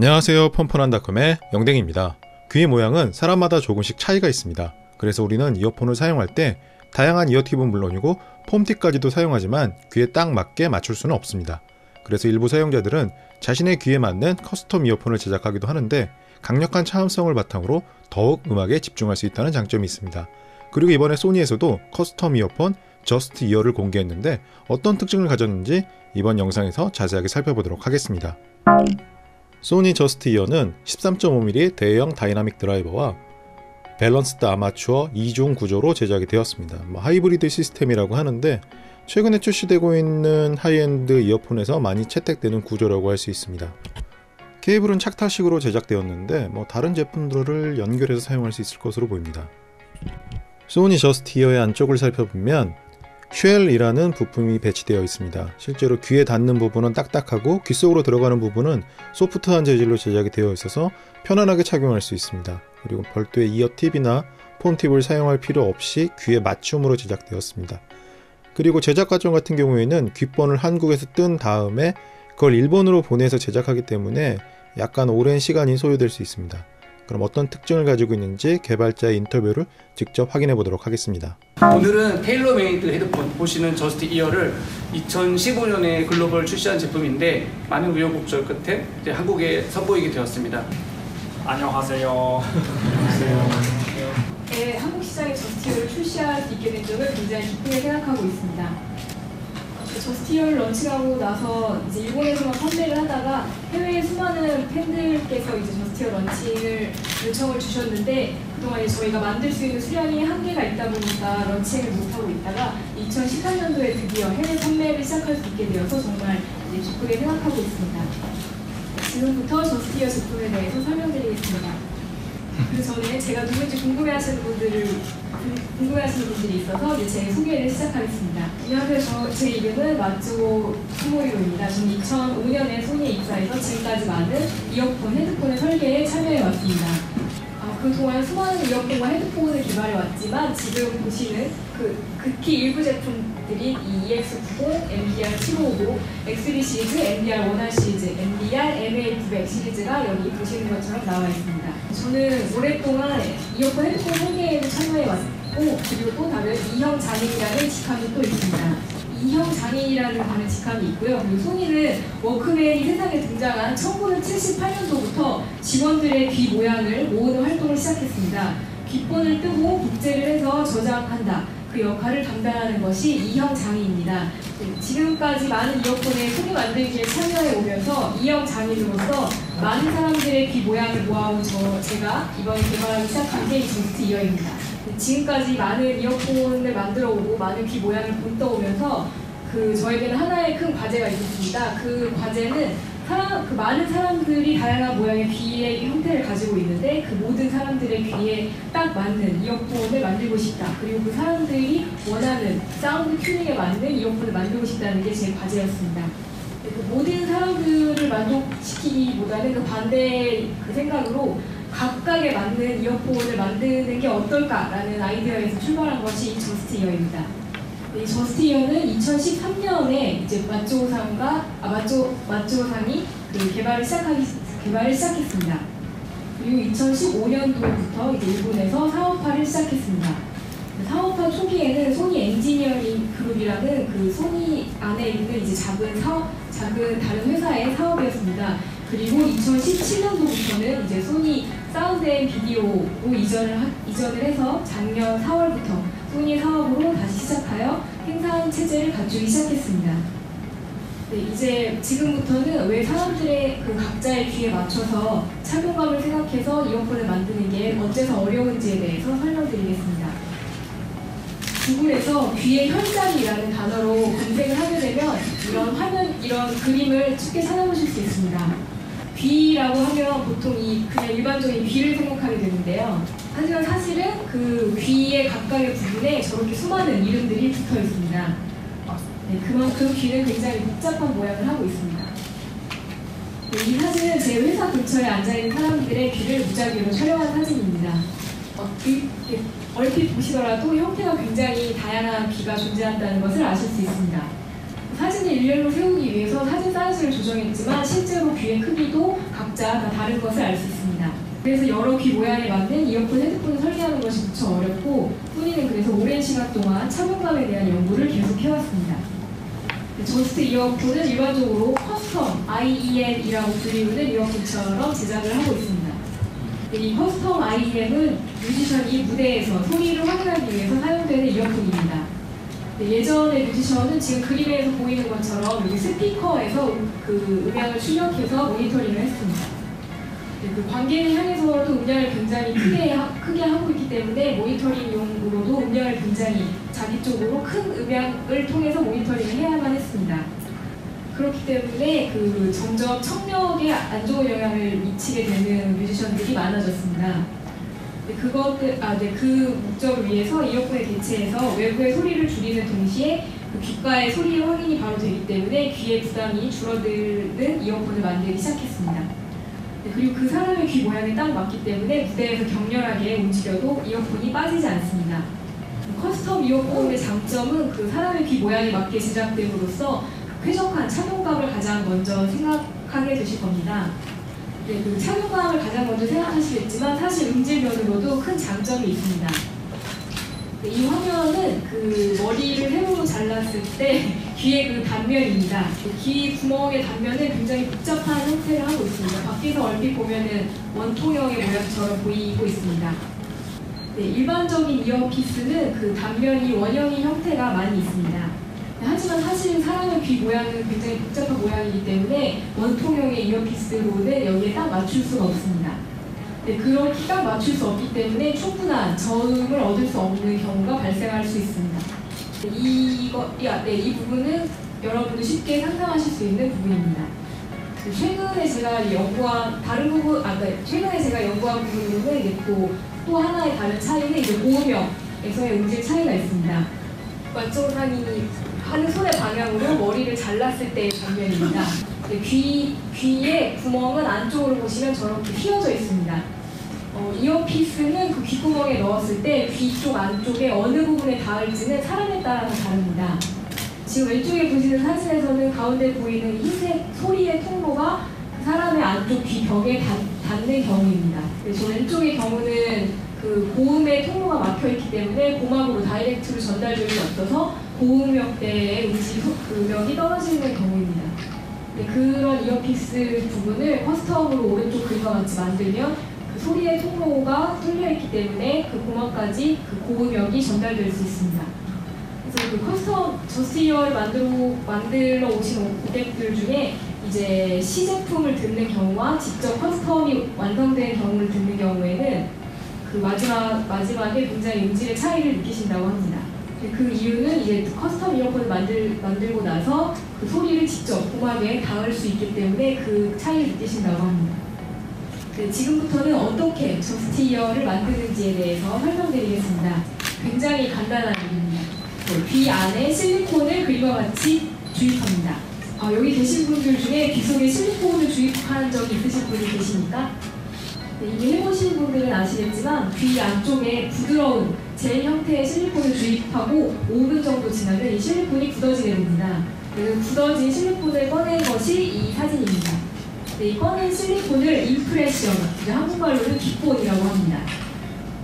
안녕하세요. 펀펀한닷컴의 영댕입니다. 귀의 모양은 사람마다 조금씩 차이가 있습니다. 그래서 우리는 이어폰을 사용할 때 다양한 이어팁은 물론이고 폼팁까지도 사용하지만 귀에 딱 맞게 맞출 수는 없습니다. 그래서 일부 사용자들은 자신의 귀에 맞는 커스텀 이어폰을 제작하기도 하는데 강력한 차음성을 바탕으로 더욱 음악에 집중할 수 있다는 장점이 있습니다. 그리고 이번에 소니에서도 커스텀 이어폰 저스트 이어를 공개했는데 어떤 특징을 가졌는지 이번 영상에서 자세하게 살펴보도록 하겠습니다. 소니 저스트 이어는 13.5mm 대형 다이나믹 드라이버와 밸런스드 아마추어 2중 구조로 제작이 되었습니다. 뭐 하이브리드 시스템이라고 하는데 최근에 출시되고 있는 하이엔드 이어폰에서 많이 채택되는 구조라고 할 수 있습니다. 케이블은 착타식으로 제작되었는데 뭐 다른 제품들을 연결해서 사용할 수 있을 것으로 보입니다. 소니 저스트 이어의 안쪽을 살펴보면 쉘이라는 부품이 배치되어 있습니다. 실제로 귀에 닿는 부분은 딱딱하고 귀 속으로 들어가는 부분은 소프트한 재질로 제작이 되어 있어서 편안하게 착용할 수 있습니다. 그리고 별도의 이어 팁이나 폰 팁을 사용할 필요 없이 귀에 맞춤으로 제작되었습니다. 그리고 제작 과정 같은 경우에는 귓번을 한국에서 뜬 다음에 그걸 일본으로 보내서 제작하기 때문에 약간 오랜 시간이 소요될 수 있습니다. 그럼 어떤 특징을 가지고 있는지 개발자의 인터뷰를 직접 확인해 보도록 하겠습니다. 오늘은 테일러메이드 헤드폰 보시는 저스트 이어를 2015년에 글로벌 출시한 제품인데 많은 우여곡절 끝에 이제 한국에 선보이게 되었습니다. 안녕하세요. 네, 한국 시장에 저스티어를 출시할 수 있게 된 점을 굉장히 기쁘게 생각하고 있습니다. 저스티어를 런칭하고 나서 이제 일본에서만 판매를 하다가 해외의 수많은 팬들께서 이제 저스티어 런칭을 요청을 주셨는데 그동안 저희가 만들 수 있는 수량이 한계가 있다 보니까 런칭을 못하고 있다가 2013년도에 드디어 해외 판매를 시작할 수 있게 되어서 정말 기쁘게 생각하고 있습니다. 지금부터 저스티어 제품에 대해서 설명드리겠습니다. 그 전에 제가 누군지 궁금해하시는 분들을 궁금해하시는 분들이 있어서 제 소개를 시작하겠습니다. 안녕하세요. 저, 제 이름은 마츠오 스모이로입니다. 저는 2005년에 소니에 입사해서 지금까지 많은 이어폰, 헤드폰의 설계에 참여해 왔습니다. 아, 그동안 수많은 이어폰과 헤드폰을 개발해 왔지만 지금 보시는 그 극히 일부 제품들인 이 EX90, MDR 755, X3 시리즈, MDR 1R 시리즈, MDR MA900 시리즈가 여기 보시는 것처럼 나와 있습니다. 저는 오랫동안 이어폰 헤드폰 설계에도 참여해 왔고 그리고 또 다른 이형 장인이라는 직함이 또 있습니다. 이형 장인이라는 다른 직함이 있고요. 그리고 소니는 워크맨이 세상에 등장한 1978년도부터 직원들의 귀 모양을 모으는 활동을 시작했습니다. 귓본을 뜨고 복제를 해서 저장한다. 그 역할을 담당하는 것이 이형 장인입니다. 지금까지 많은 이어폰에 소리 만들기에 참여해 오면서 이형 장인으로서 많은 사람들의 귀 모양을 모아온 저 제가 이번에 개발하기 시작한 게 저스트 이어입니다. 지금까지 많은 이어폰을 만들어 오고 많은 귀 모양을 본떠오면서 그 저에게는 하나의 큰 과제가 있었습니다. 그 과제는 사람, 그 많은 사람들이 다양한 모양의 귀의 형태를 가지고 있는데 그 모든 사람들의 귀에 딱 맞는 이어폰을 만들고 싶다. 그리고 그 사람들이 원하는 사운드 튜닝에 맞는 이어폰을 만들고 싶다는 게 제 과제였습니다. 그 모든 사람들을 만족시키기보다는 그 반대의 그 생각으로 각각에 맞는 이어폰을 만드는 게 어떨까라는 아이디어에서 출발한 것이 이 저스트 이어입니다. 이 저스트 이어는 2013년에 이제 마쪼상과 아 마쪼 마쪼상이 그 개발을 시작하기 개발을 시작했습니다. 그리고 2015년도부터 이제 일본에서 사업화를 시작했습니다. 사업화 초기에는 소니 엔지니어링 그룹이라는 그 소니 안에 있는 이제 작은 사업, 작은 다른 회사의 사업이었습니다. 그리고 2017년도부터는 이제 소니 사운드 앤 비디오로 이전을, 하, 이전을 해서 작년 4월부터 소니 사업으로 다시 시작하여 생산 체제를 갖추기 시작했습니다. 네, 이제 지금부터는 왜 사람들의 그 각자의 귀에 맞춰서 착용감을 생각해서 이어폰을 만드는 게 어째서 어려운지에 대해서 설명드리겠습니다. 구글에서 귀의 현장이라는 단어로 검색을 하게 되면 이런 화면, 이런 그림을 쉽게 찾아보실 수 있습니다. 귀라고 하면 보통 이 그냥 일반적인 귀를 생각하게 되는데요. 하지만 사실은 그 귀의 각각의 부분에 저렇게 수많은 이름들이 붙어 있습니다. 네, 그만큼 귀는 굉장히 복잡한 모양을 하고 있습니다. 네, 이 사진은 제 회사 근처에 앉아있는 사람들의 귀를 무작위로 촬영한 사진입니다. 어, 이, 얼핏 보시더라도 형태가 굉장히 다양한 귀가 존재한다는 것을 아실 수 있습니다. 사진을 일렬로 세우기 위해서 사진 사이즈를 조정했지만 실제로 귀의 크기도 각자 다 다른 것을 알 수 있습니다. 그래서 여러 귀 모양에 맞는 이어폰, 헤드폰을 설계하는 것이 무척 어렵고 뿌니는 그래서 오랜 시간 동안 착용감에 대한 연구를 계속 해왔습니다. 네, 저스트 이어폰은 일반적으로 커스텀 IEM이라고 불리우는 이어폰처럼 제작을 하고 있습니다. 네, 이 커스텀 IEM은 뮤지션이 무대에서 소리를 확인하기 위해서 사용되는 이어폰입니다. 네, 예전의 뮤지션은 지금 그림에서 보이는 것처럼 스피커에서 그 음향을 출력해서 모니터링을 했습니다. 네, 그 관객을 향해서도 음량을 굉장히 크게, 하, 크게 하고 있기 때문에 모니터링용으로도 음량을 굉장히 자기 쪽으로 큰 음향을 통해서 모니터링을 해야만 했습니다. 그렇기 때문에 그 점점 청력에 안 좋은 영향을 미치게 되는 뮤지션들이 많아졌습니다. 네, 그것들, 아, 네, 그 목적을 위해서 이어폰을 대체해서 외부의 소리를 줄이는 동시에 그 귓가의 소리 확인이 바로 되기 때문에 귀의 부담이 줄어드는 이어폰을 만들기 시작했습니다. 네, 그리고 그 사람의 귀 모양에 딱 맞기 때문에 무대에서 격렬하게 움직여도 이어폰이 빠지지 않습니다. 커스텀 이어폰의 장점은 그 사람의 귀 모양에 맞게 제작됨으로써 쾌적한 착용감을 가장 먼저 생각하게 되실 겁니다. 네, 그 착용감을 가장 먼저 생각하시겠지만 사실 음질면으로도 큰 장점이 있습니다. 네, 이 화면은 그 머리를 세로로 잘랐을 때 귀의 그 단면입니다. 그귀 구멍의 단면은 굉장히 복잡한 형태를 하고 있습니다. 밖에서 얼핏 보면은 원통형의 모양처럼 보이고 있습니다. 네, 일반적인 이어피스는 그 단면이 원형인 형태가 많이 있습니다. 네, 하지만 사실 사람의 귀 모양은 굉장히 복잡한 모양이기 때문에 원통형의 이어피스로는 여기에 딱 맞출 수가 없습니다. 네, 그렇게 딱 맞출 수 없기 때문에 충분한 저음을 얻을 수 없는 경우가 발생할 수 있습니다. 네, 이거, 야, 네, 이 부분은 여러분도 쉽게 상상하실 수 있는 부분입니다. 그 최근에 제가 연구한 다른 부분, 아, 네, 최근에 제가 연구한 부분으로는 이제 또, 또 하나의 다른 차이는 이제 고음역에서의 음질 차이가 있습니다. 완성상이 하는 손의 방향으로 머리를 잘랐을 때의 장면입니다. 네, 귀, 귀의 구멍은 안쪽으로 보시면 저렇게 휘어져 있습니다. 어, 이어피스는 그 귓구멍에 넣었을 때 귀 쪽 안쪽에 어느 부분에 닿을지는 사람에 따라서 다릅니다. 지금 왼쪽에 보시는 사진에서는 가운데 보이는 흰색 소리의 통로가 그 사람의 안쪽 귀 벽에 닿, 닿는 경우입니다. 그래서 왼쪽의 경우는 그 고음의 통로가 막혀 있기 때문에 고막으로 다이렉트로 전달될 수 없어서 고음역대의 소- 그 음역이 떨어지는 경우입니다. 네, 그런 이어피스 부분을 커스텀으로 오른쪽 그림과 같이 만들면 그 소리의 통로가 뚫려 있기 때문에 그 고막까지 그 고음역이 전달될 수 있습니다. 그래서 그 커스텀 저스티어를 만들어, 만들러 오신 고객들 중에 이제 시제품을 듣는 경우와 직접 커스텀이 완성된 경우를 듣는 경우에는 그 마지막, 마지막에 굉장히 음질의 차이를 느끼신다고 합니다. 그 이유는 이제 커스텀 이어폰을 만들, 만들고 나서 그 소리를 직접 고막에 닿을 수 있기 때문에 그 차이를 느끼신다고 합니다. 그 지금부터는 어떻게 저스티어를 만드는지에 대해서 설명드리겠습니다. 굉장히 간단한 일입니다. 네, 귀 안에 실리콘을 그림과 같이 주입합니다. 아, 여기 계신 분들 중에 귀 속에 실리콘을 주입한 적이 있으신 분이 계십니까? 네, 이미 해보신 분들은 아시겠지만 귀 안쪽에 부드러운 젤 형태의 실리콘을 주입하고 5분 정도 지나면 이 실리콘이 굳어지게 됩니다. 그 굳어진 실리콘을 꺼낸 것이 이 사진입니다. 네, 이 꺼낸 실리콘을 임프레션, 이제 한국말로는 기본이라고 합니다.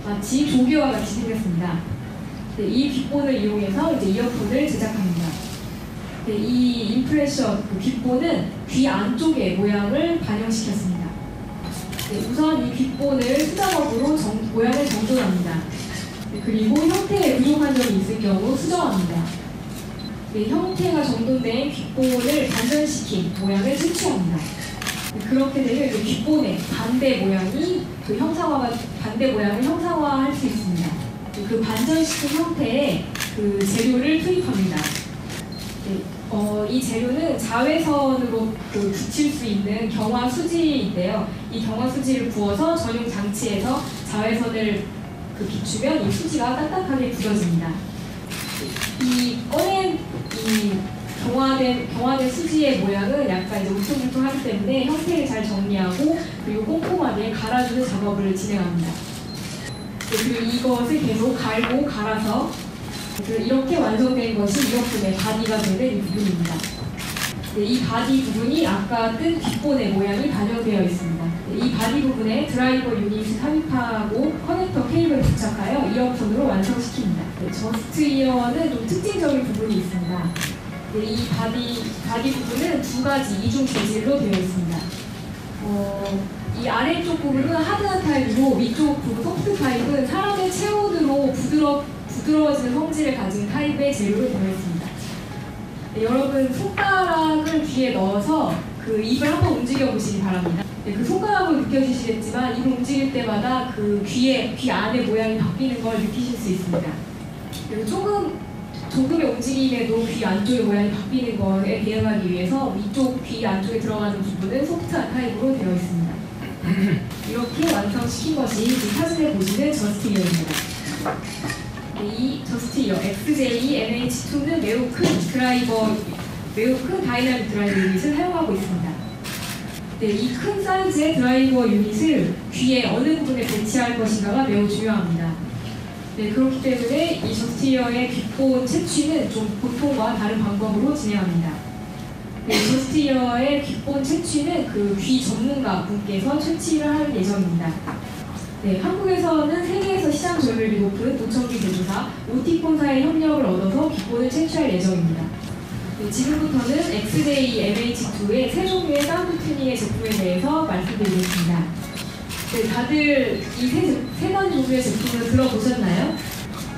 마치 조개와 같이 생겼습니다. 네, 이 기본을 이용해서 이제 이어폰을 제작합니다. 네, 이 임프레션, 그 기본은 귀 안쪽의 모양을 반영시켰습니다. 네, 우선 이 귓본을 수작업으로 정- 모양을 정돈합니다. 네, 그리고 형태에 부족한 점이 있을 경우 수정합니다. 네, 형태가 정돈된 귓본을 반전시킨 모양을 채취합니다. 네, 그렇게 되면 이제 귓본의 반대 모양이 그 형상화가 반대 모양을 형상화할 수 있습니다. 네, 그 반전시킨 형태의 그 재료를 투입합니다. 네, 어, 이 재료는 자외선으로 그 붙일 수 있는 경화 수지인데요. 이 경화 수지를 부어서 전용 장치에서 자외선을 그 비추면 이 수지가 딱딱하게 굳어집니다. 이 꺼낸 이 경화된 경화된 수지의 모양은 약간 이제 울퉁불퉁하기 때문에 형태를 잘 정리하고 그리고 꼼꼼하게 갈아주는 작업을 진행합니다. 네, 그리고 이것을 계속 갈고 갈아서 그래서 이렇게 완성된 것이 이어폰의 바디가 되는 이 부분입니다. 네, 이 바디 부분이 아까 뜬 뒷본의 모양이 반영되어 있습니다. 네, 이 바디 부분에 드라이버 유닛을 삽입하고 커넥터 케이블을 부착하여 이어폰으로 완성시킵니다. 네, 저스트 이어는 좀 특징적인 부분이 있습니다. 네, 이 바디, 바디 부분은 두 가지 이중 재질로 되어 있습니다. 어, 이 아래쪽 부분은 하드한 타입이고 위쪽 부분 소프트 타입은 사람의 체온으로 부드러, 부드러워지는 성질을 가진 타입의 재료로 되어 있습니다. 네, 여러분 손가락을 귀에 넣어서 그 입을 한번 움직여 보시기 바랍니다. 네, 그 손가락으로 느껴지시겠지만 입을 움직일 때마다 그 귀에 귀 안의 모양이 바뀌는 걸 느끼실 수 있습니다. 그리고 조금 조금의 움직임에도 귀 안쪽의 모양이 바뀌는 거에 대응하기 위해서 위쪽 귀 안쪽에 들어가는 부분은 소프트한 타입으로 되어 있습니다. 이렇게 완성시킨 것이 지금 사진에 보시는 저스티어입니다. 네, 이 저스티어 XJ NH2는 매우 큰 드라이버, 매우 큰 다이나믹 드라이버 유닛을 사용하고 있습니다. 네, 이 큰 사이즈의 드라이버 유닛을 귀의 어느 부분에 배치할 것인가가 매우 중요합니다. 네, 그렇기 때문에 이 저스티어의 귓본 채취는 좀 보통과 다른 방법으로 진행합니다. 네, 저스티어의 귓본 채취는 그 귀 전문가 분께서 채취를 할 예정입니다. 네, 한국에서는 세계에서 시장 점유율이 높은 도청기 제조사 오티콘사의 협력을 얻어서 귓본을 채취할 예정입니다. 네, 지금부터는 XJ MH2의 세 종류의 사운드 튜닝의 제품에 대해서 말씀드리겠습니다. 네, 다들 이세 세 가지 종류의 제품을 들어보셨나요?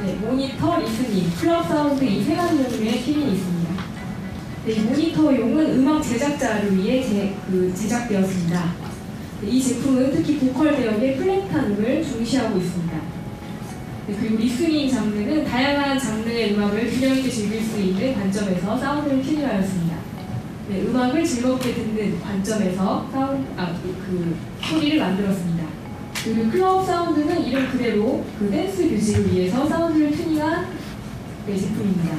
네, 모니터, 리스닝, 클럽 사운드 이 세 가지 종류의 튜닝이 있습니다. 네, 이 모니터용은 음악 제작자를 위해 제, 그 제작되었습니다. 네, 이 제품은 특히 보컬 대역의 플랫한 음을 중시하고 있습니다. 네, 그리고 리스닝 장르는 다양한 장르의 음악을 균형 있게 즐길 수 있는 관점에서 사운드를 튜닝하였습니다. 네, 음악을 즐겁게 듣는 관점에서 사운 아, 그, 그 소리를 만들었습니다. 그리고 클럽 사운드는 이름 그대로 그 댄스 뮤직을 위해서 사운드를 튜닝한 네, 제품입니다.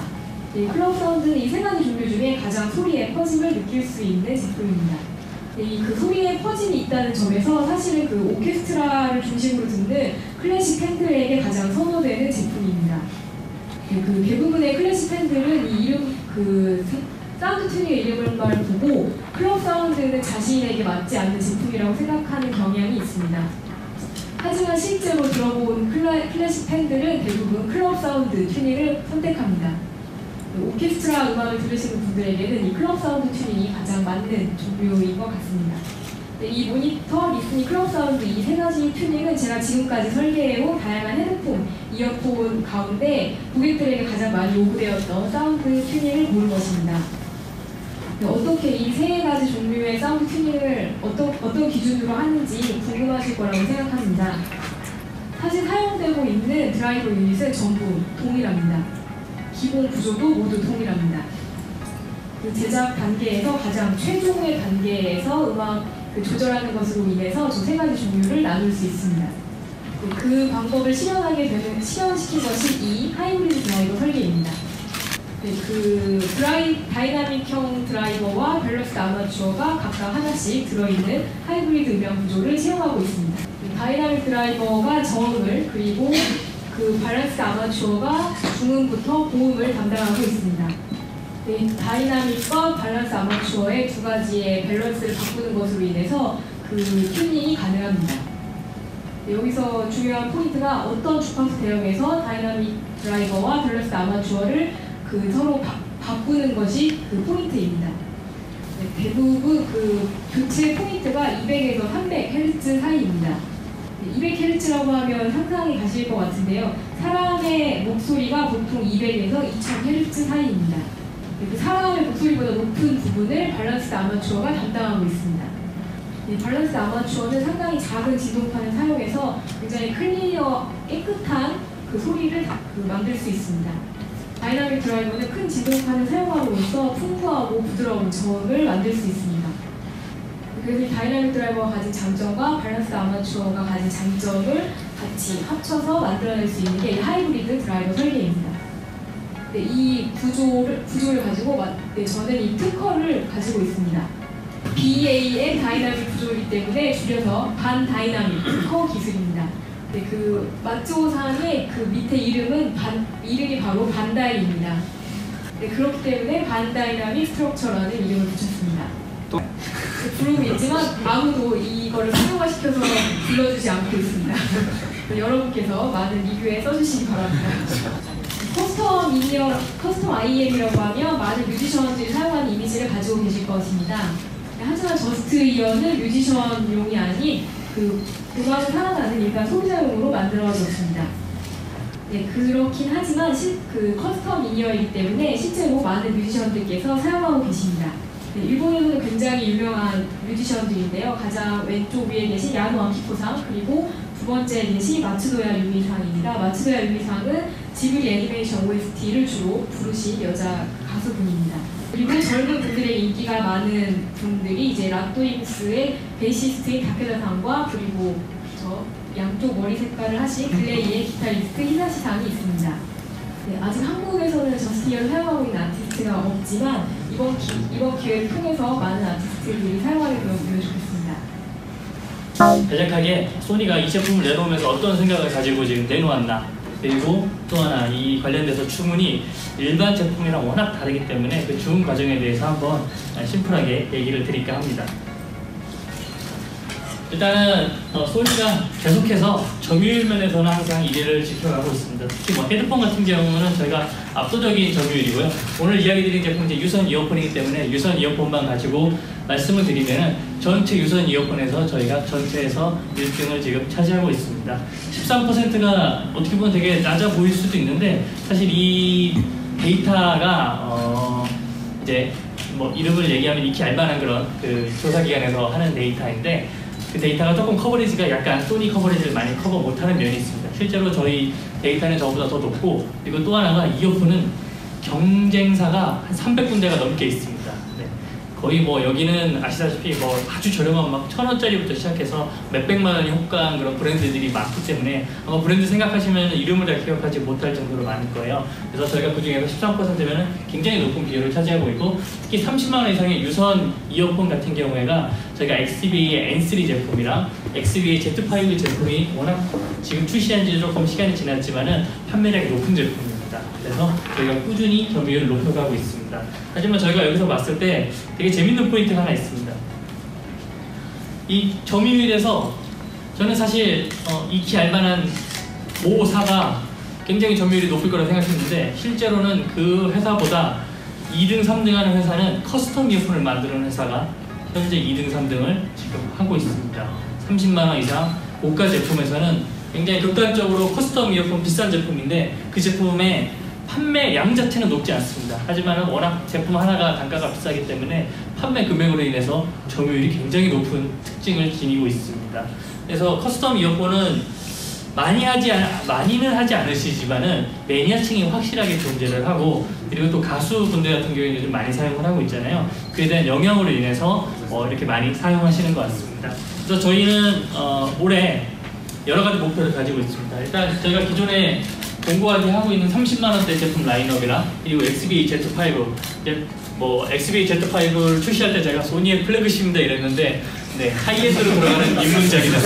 네, 클럽 사운드는 이 세 가지 종류 중에 가장 소리의 퍼짐을 느낄 수 있는 제품입니다. 네, 이그 소리의 퍼짐이 있다는 점에서 사실은 그 오케스트라를 중심으로 듣는 클래식 팬들에게 가장 선호되는 제품입니다. 네, 그 대부분의 클래식 팬들은 이 이름 그 사운드 튜닝의 이름을 보고 클럽 사운드는 자신에게 맞지 않는 제품이라고 생각하는 경향이 있습니다. 하지만 실제로 들어본 클래식 팬들은 대부분 클럽 사운드 튜닝을 선택합니다. 오케스트라 음악을 들으시는 분들에게는 이 클럽 사운드 튜닝이 가장 맞는 종류인 것 같습니다. 네, 이 모니터, 리스닝, 클럽 사운드 이 세 가지 튜닝은 제가 지금까지 설계해온 다양한 헤드폰, 이어폰 가운데 고객들에게 가장 많이 요구되었던 사운드 튜닝을 고른 것입니다. 네, 어떻게 이 세 가지 종류의 사운드 튜닝을 어떤, 어떤 기준으로 하는지 궁금하실 거라고 생각합니다. 사실 사용되고 있는 드라이버 유닛은 전부 동일합니다. 기본 구조도 모두 동일합니다. 그 제작 단계에서 가장 최종의 단계에서 음악 그 조절하는 것으로 인해서 저 세 가지 종류를 나눌 수 있습니다. 그, 그 방법을 실현하게 되는 실현시킨 것이 이 하이브리드 드라이버 설계입니다. 네, 그 드라이 다이나믹형 드라이버와 밸런스 아마추어가 각각 하나씩 들어있는 하이브리드 음향 구조를 채용하고 있습니다. 그 다이나믹 드라이버가 저음을 그리고 그 밸런스 아마추어가 중음부터 고음을 담당하고 있습니다. 네, 다이나믹과 밸런스 아마추어의 두 가지의 밸런스를 바꾸는 것으로 인해서 그 튜닝이 가능합니다. 네, 여기서 중요한 포인트가 어떤 주파수 대역에서 다이나믹 드라이버와 밸런스 아마추어를 그 서로 바, 바꾸는 것이 그 포인트입니다. 네, 대부분 그 교체 포인트가 200에서 300Hz 사이입니다. 200Hz라고 하면 상상이 가실 것 같은데요. 사람의 목소리가 보통 200에서 2000Hz 사이입니다. 그 사람의 목소리보다 높은 부분을 밸런스 아마추어가 담당하고 있습니다. 이 밸런스 아마추어는 상당히 작은 지동판을 사용해서 굉장히 클리어, 깨끗한 그 소리를 그 만들 수 있습니다. 다이나믹 드라이버는 큰 지동판을 사용함으로써 풍부하고 부드러운 저음을 만들 수 있습니다. 그래서 이 다이나믹 드라이버가 가진 장점과 밸런스 아마추어가 가진 장점을 같이 합쳐서 만들어낼 수 있는 게이 하이브리드 드라이버 설계입니다. 네, 이 구조를, 구조를 가지고 네, 저는 이 특허를 가지고 있습니다. BA의 다이나믹 구조이기 때문에 줄여서 반다이나믹 특허 기술입니다. 네, 그 마츠오상의 그 밑에 이름은 반, 이름이 바로 반다이입니다. 네, 그렇기 때문에 반다이나믹 스트럭처라는 이름을 붙였습니다. 또- 네, 부르고 있지만 아무도 이거를 상용화시켜서 불러주지 않고 있습니다. 네, 여러분께서 많은 리뷰에 써주시기 바랍니다. 커스텀 인이어, 커스텀 IEM이라고 하면 많은 뮤지션들이 사용하는 이미지를 가지고 계실 것입니다. 네, 하지만 저스트 이어는 뮤지션용이 아닌 그 음악을 살아가는 일반 소비자용으로 만들어졌습니다. 네, 그렇긴 하지만 실, 그 커스텀 인이어이기 때문에 실제로 많은 뮤지션들께서 사용하고 계십니다. 네, 일본에서는 굉장히 유명한 뮤지션들인데요. 가장 왼쪽 위에 계신 야노 아키코상 그리고 두 번째 계신 마츠노야 유미상입니다. 마츠노야 유미상은 지브리 애니메이션 OST를 주로 부르신 여자 가수분입니다. 그리고 젊은 분들의 인기가 많은 분들이 이제 라또잉스의 베이시스트인 다케다상과 그리고 저 양쪽 머리 색깔을 하신 글레이의 기타리스트 히사시 상이 있습니다. 네, 아직 한국에서는 저스티어를 사용하고 있는 아티스트가 없지만 이번, 기, 이번 기회를 통해서 많은 아티스트들이 사용하게 되면 좋겠습니다. 간략하게 소니가 이 제품을 내놓으면서 어떤 생각을 가지고 지금 내놓았나 그리고 또 하나 이 관련돼서 주문이 일반 제품이랑 워낙 다르기 때문에 그 주문 과정에 대해서 한번 심플하게 얘기를 드릴까 합니다. 일단은 어, 소니가 계속해서 점유율 면에서는 항상 1위를 지켜가고 있습니다. 특히 뭐 헤드폰 같은 경우는 저희가 압도적인 점유율이고요. 오늘 이야기 드린 제품 이제 유선 이어폰이기 때문에 유선 이어폰만 가지고 말씀을 드리면은 전체 유선 이어폰에서 저희가 전체에서 1등을 지금 차지하고 있습니다. 13%가 어떻게 보면 되게 낮아 보일 수도 있는데 사실 이 데이터가 어 이제 뭐 이름을 얘기하면 익히 알만한 그런 그 조사 기관에서 하는 데이터인데 그 데이터가 조금 커버리지가 약간 소니 커버리지를 많이 커버 못하는 면이 있습니다. 실제로 저희 데이터는 저보다 더 높고 그리고 또 하나가 이어폰은 경쟁사가 한 300군데가 넘게 있습니다. 네. 거의 뭐 여기는 아시다시피 뭐 아주 저렴한 막 천 원짜리부터 시작해서 몇백만 원이 호가한 그런 브랜드들이 많기 때문에 아마 브랜드 생각하시면 이름을 잘 기억하지 못할 정도로 많을 거예요. 그래서 저희가 그 중에서 13%면은 굉장히 높은 비율을 차지하고 있고 특히 30만 원 이상의 유선 이어폰 같은 경우에가 저희가 XB의 N3 제품이랑 XB의 Z5 제품이 워낙 지금 출시한 지 조금 시간이 지났지만은 판매량이 높은 제품입니다. 그래서 저희가 꾸준히 점유율을 높여가고 있습니다. 하지만 저희가 여기서 봤을 때 되게 재밌는 포인트가 하나 있습니다. 이 점유율에서 저는 사실 어, 익히 알만한 554가 굉장히 점유율이 높을 거라 생각했는데 실제로는 그 회사보다 2등, 3등 하는 회사는 커스텀 이어폰을 만드는 회사가 현재 2등, 3등을 지금 하고 있습니다. 30만 원 이상 고가 제품에서는 굉장히 극단적으로 커스텀 이어폰 비싼 제품인데 그 제품의 판매 양 자체는 높지 않습니다. 하지만 워낙 제품 하나가 단가가 비싸기 때문에 판매 금액으로 인해서 점유율이 굉장히 높은 특징을 지니고 있습니다. 그래서 커스텀 이어폰은 많이 하지 않, 많이는 하지 않으시지만은 매니아층이 확실하게 존재를 하고 그리고 또 가수분들 같은 경우에는 요즘 많이 사용을 하고 있잖아요. 그에 대한 영향으로 인해서 어, 이렇게 많이 사용하시는 것 같습니다. 그래서 저희는 어, 올해 여러 가지 목표를 가지고 있습니다. 일단 저희가 기존에 공고하게 하고 있는 30만 원대 제품 라인업이랑 그리고 XBA Z5 이제 뭐 XBA Z5를 출시할 때 제가 소니의 플래그십입니다 이랬는데 네 하이엔드로 돌아가는 입문작이다.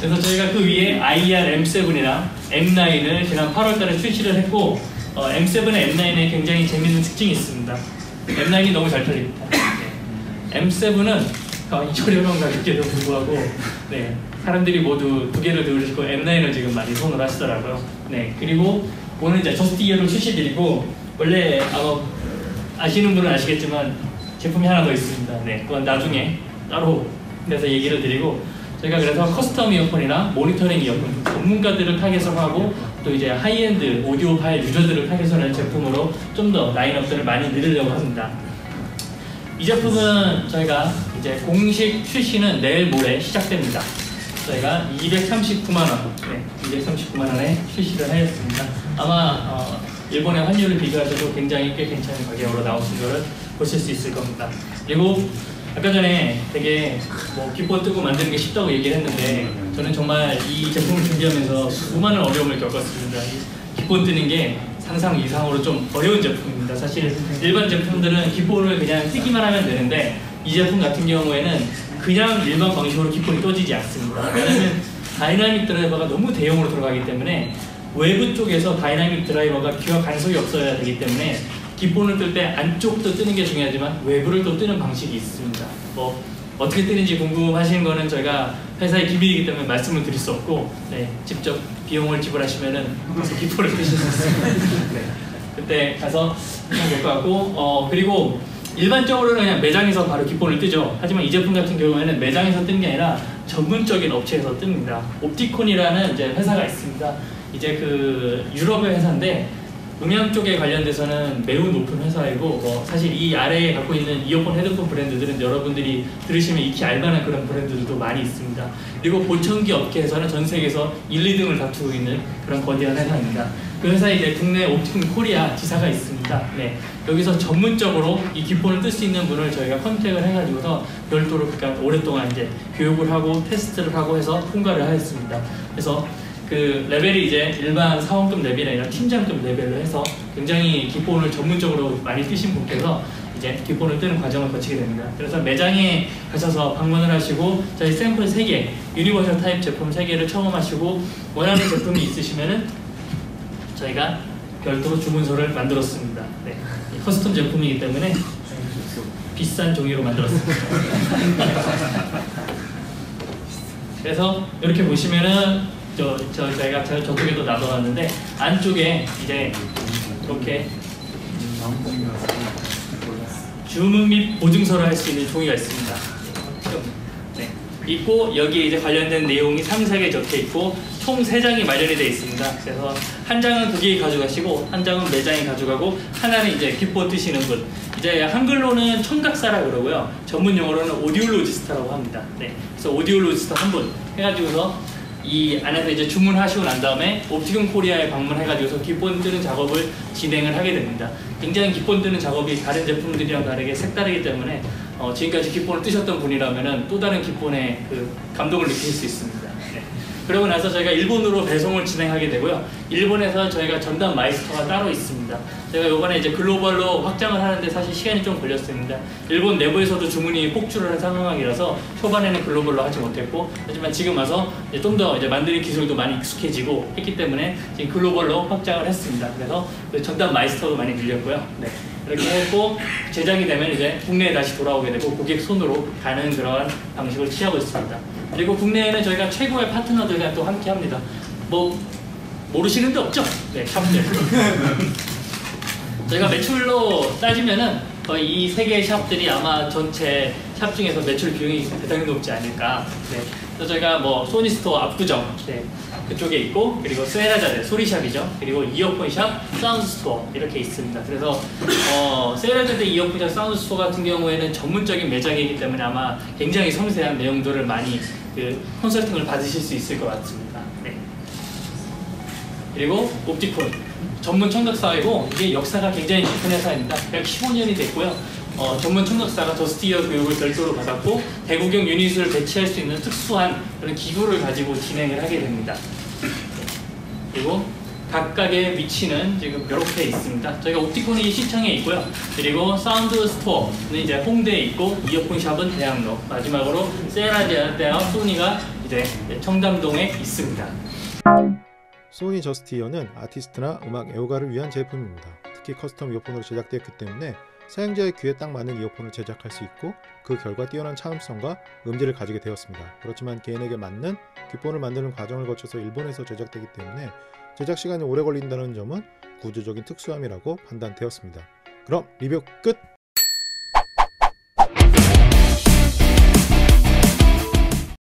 그래서 저희가 그 위에 IR M7이랑 M9을 지난 8월달에 출시를 했고 어, M7의 M9에 굉장히 재밌는 특징이 있습니다. M9이 너무 잘 팔립니다. 네. M7은 이 저렴한 가격에도 불구하고 네, 사람들이 모두 두 개를 들으시고 M9을 지금 많이 손을 하시더라고요. 네, 그리고 오늘 이제 저스트 이어를 출시드리고 원래 아마 아시는 분은 아시겠지만 제품이 하나 더 있습니다. 네, 그건 나중에 따로 그래서 얘기를 드리고 저희가 그래서 커스텀 이어폰이나 모니터링 이어폰 전문가들을 타겟을 하고 또 이제 하이엔드 오디오 파일 유저들을 한 제품으로 좀 더 라인업들을 많이 늘리려고 합니다. 이 제품은 저희가 이제 공식 출시는 내일 모레 시작됩니다. 저희가 239만 원, 네, 239만 원에 출시를 하였습니다. 아마 어, 일본의 환율을 비교하셔도 굉장히 꽤 괜찮은 가격으로 나오신 거를 보실 수 있을 겁니다. 그리고 아까 전에 되게 뭐 기본 뜨고 만드는 게 쉽다고 얘기를 했는데 저는 정말 이 제품을 준비하면서 수많은 어려움을 겪었습니다. 이 기본 뜨는 게 상상 이상으로 좀 어려운 제품입니다. 사실 일반 제품들은 기본을 그냥 뜨기만 하면 되는데 이 제품 같은 경우에는 그냥 일반 방식으로 기본이 떠지지 않습니다. 왜냐면 다이나믹 드라이버가 너무 대용으로 들어가기 때문에 외부 쪽에서 다이나믹 드라이버가 귀와 간섭이 없어야 되기 때문에 기본을 뜰 때 안쪽도 뜨는 게 중요하지만 외부를 또 뜨는 방식이 있습니다. 뭐 어떻게 뜨는지 궁금하시는 거는 저희가 회사의 기밀이기 때문에 말씀을 드릴 수 없고 네, 직접 비용을 지불하시면은 그래서 기포를 뜨실 수 있습니다. 네, 그때 가서 하시면 될 것 같고 어 그리고 일반적으로는 그냥 매장에서 바로 기본을 뜨죠. 하지만 이 제품 같은 경우에는 매장에서 뜨는 게 아니라 전문적인 업체에서 뜹니다. 옵티콘이라는 이제 회사가 있습니다. 이제 그 유럽의 회사인데 음향 쪽에 관련돼서는 매우 높은 회사이고 뭐 사실 이 아래에 갖고 있는 이어폰 헤드폰 브랜드들은 여러분들이 들으시면 익히 알만한 그런 브랜드들도 많이 있습니다. 그리고 보청기 업계에서는 전 세계에서 1, 2등을 다투고 있는 그런 거대한 회사입니다. 그 회사에 이제 국내 옵티콘 코리아 지사가 있습니다. 네. 여기서 전문적으로 이 기본을 뜰 수 있는 분을 저희가 컨택을 해가지고서 별도로 그러니까 오랫동안 이제 교육을 하고 테스트를 하고 해서 통과를 하였습니다. 그래서 그 레벨이 이제 일반 사원급 레벨이 아니라 팀장급 레벨로 해서 굉장히 기본을 전문적으로 많이 뜨신 분께서 이제 기본을 뜨는 과정을 거치게 됩니다. 그래서 매장에 가셔서 방문을 하시고 저희 샘플 3개, 유니버설 타입 제품 3개를 처음하시고 원하는 제품이 있으시면은 저희가 별도로 주문서를 만들었습니다. 네. 커스텀 제품이기 때문에 비싼 종이로 만들었습니다. 그래서 이렇게 보시면은 저, 저 저희가 저, 저쪽에도 놔둬놨는데 안쪽에 이제 이렇게 주문 및 보증서를 할 수 있는 종이가 있습니다. 네. 있고 여기에 이제 관련된 내용이 상세하게 적혀 있고 총 3장이 마련이 되어 있습니다. 그래서 한 장은 고객이 가져가시고 한 장은 매장이 가져가고 하나는 이제 기포 뜨시는 분. 이제 한글로는 청각사라 그러고요. 전문 용어로는 오디올로지스트라고 합니다. 네. 그래서 오디올로지스트 한분 해가지고서 이 안에서 이제 주문하시고 난 다음에 옵티콘 코리아에 방문해가지고서 기본 뜨는 작업을 진행을 하게 됩니다. 굉장히 기본 뜨는 작업이 다른 제품들이랑 다르게 색다르기 때문에 어, 지금까지 기본을 뜨셨던 분이라면 또 다른 기본의 그 감동을 느낄 수 있습니다. 네. 그러고 나서 저희가 일본으로 배송을 진행하게 되고요. 일본에서 저희가 전담 마이스터가 따로 있습니다. 제가 이번에 이제 글로벌로 확장을 하는데 사실 시간이 좀 걸렸습니다. 일본 내부에서도 주문이 폭주를 한 상황이라서 초반에는 글로벌로 하지 못했고 하지만 지금 와서 좀 더 이제 만드는 기술도 많이 익숙해지고 했기 때문에 지금 글로벌로 확장을 했습니다. 그래서 그 전담 마이스터도 많이 늘렸고요. 네. 이렇게 했고 제작이 되면 이제 국내에 다시 돌아오게 되고 고객 손으로 가는 그러한 방식을 취하고 있습니다. 그리고 국내에는 저희가 최고의 파트너들과 또 함께 합니다. 뭐 모르시는 데 없죠? 네, 샵들. 저희가 매출로 따지면은 거의 이 세 개의 샵들이 아마 전체 샵 중에서 매출 비용이 대단히 높지 않을까. 네. 그래서 저희가 뭐 소니스토어 압구정 네. 그쪽에 있고 그리고 세라자드 소리샵이죠. 그리고 이어폰샵, 사운드스토어 이렇게 있습니다. 그래서 어, 세라자드 이어폰샵, 사운드스토어 같은 경우에는 전문적인 매장이기 때문에 아마 굉장히 섬세한 내용들을 많이 그 컨설팅을 받으실 수 있을 것 같습니다. 네. 그리고 옵티콘 전문 청각사이고 이게 역사가 굉장히 깊은 회사입니다. 115년이 됐고요. 어, 전문 청각사가 더스티어 교육을 별도로 받았고 대구경 유닛을 배치할 수 있는 특수한 그런 기구를 가지고 진행을 하게 됩니다. 그리고 각각의 위치는 지금 이렇게 있습니다. 저희가 옵티콘이 시청에 있고요. 그리고 사운드 스토어는 이제 홍대에 있고 이어폰 샵은 대학로 마지막으로 세라데아 소니가 이제 청담동에 있습니다. 소니 저스티어는 아티스트나 음악 애호가를 위한 제품입니다. 특히 커스텀 이어폰으로 제작되었기 때문에 사용자의 귀에 딱 맞는 이어폰을 제작할 수 있고 그 결과 뛰어난 차음성과 음질을 가지게 되었습니다. 그렇지만 개인에게 맞는 귓폰을 만드는 과정을 거쳐서 일본에서 제작되기 때문에 제작 시간이 오래 걸린다는 점은 구조적인 특수함이라고 판단되었습니다. 그럼 리뷰 끝!